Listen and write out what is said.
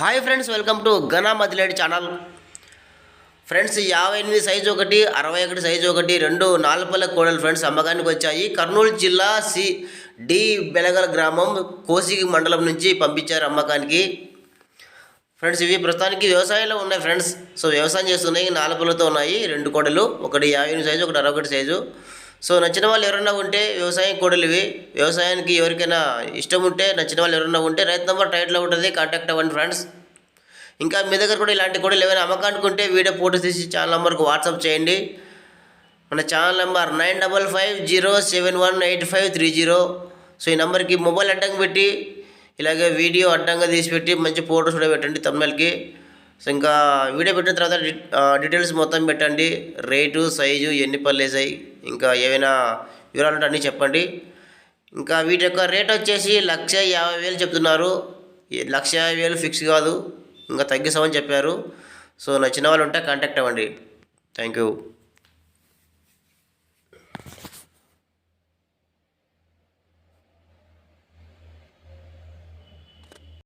Hi friends welcome to ఘనా మదిలేడి channel. Friends యాభై ఎనిమిది సైజు ఒకటి అరవై ఒకటి సైజు ఒకటి రెండు నాలుపల్ల కోడలు ఫ్రెండ్స్ అమ్మకానికి వచ్చాయి. కర్నూలు జిల్లా సి డి బెలగల గ్రామం కోసిగి మండలం నుంచి పంపించారు అమ్మకానికి. ఫ్రెండ్స్ ఇవి ప్రస్తుతానికి వ్యవసాయంలో ఉన్నాయి ఫ్రెండ్స్. సో వ్యవసాయం చేస్తున్నాయి నాలుపలతో ఉన్నాయి రెండు కోడలు ఒకటి యాభై ఎనిమిది సైజు ఒకటి అరవై ఒకటి సైజు. సో నచ్చిన వాళ్ళు ఎవరైనా ఉంటే వ్యవసాయం కోడలివి. వ్యవసాయానికి ఎవరికైనా ఇష్టం ఉంటే నచ్చిన వాళ్ళు ఎవరైనా ఉంటే రైతు నెంబర్ టైట్లో ఉంటుంది కాంటాక్ట్ అవ్వండి ఫ్రెండ్స్. ఇంకా మీ దగ్గర కూడా ఇలాంటి కోడలు ఏమైనా అమ్మకానికి ఉంటే వీడియో ఫోటోస్ తీసి ఛానల్ నెంబర్కి వాట్సాప్ చేయండి. మన channel number nine double five zero seven one eight five three zero. So ఈ నెంబర్కి మొబైల్ అడ్డంగా పెట్టి ఇలాగే వీడియో అడ్డంగా తీసి పెట్టి మంచి ఫోటోస్ కూడా పెట్టండి తమిళకి సో ఇంకా వీడియో పెట్టిన తర్వాత డి- డీటెయిల్స్ మొత్తం పెట్టండి. రేటు సైజు ఎన్ని పళ్ళు వేసాయి. ఇంకా ఏమైనా వివరాలు ఉంటే అన్నీ చెప్పండి. ఇంకా వీటి యొక్క రేట్ వచ్చేసి లక్ష యాభై వేలు చెప్తున్నారు. లక్ష యాభై వేలు ఫిక్స్ కాదు. ఇంకా తగ్గిస్తామని చెప్పారు. సో నచ్చిన వాళ్ళు ఉంటే కాంటాక్ట్ అవ్వండి. Thank you.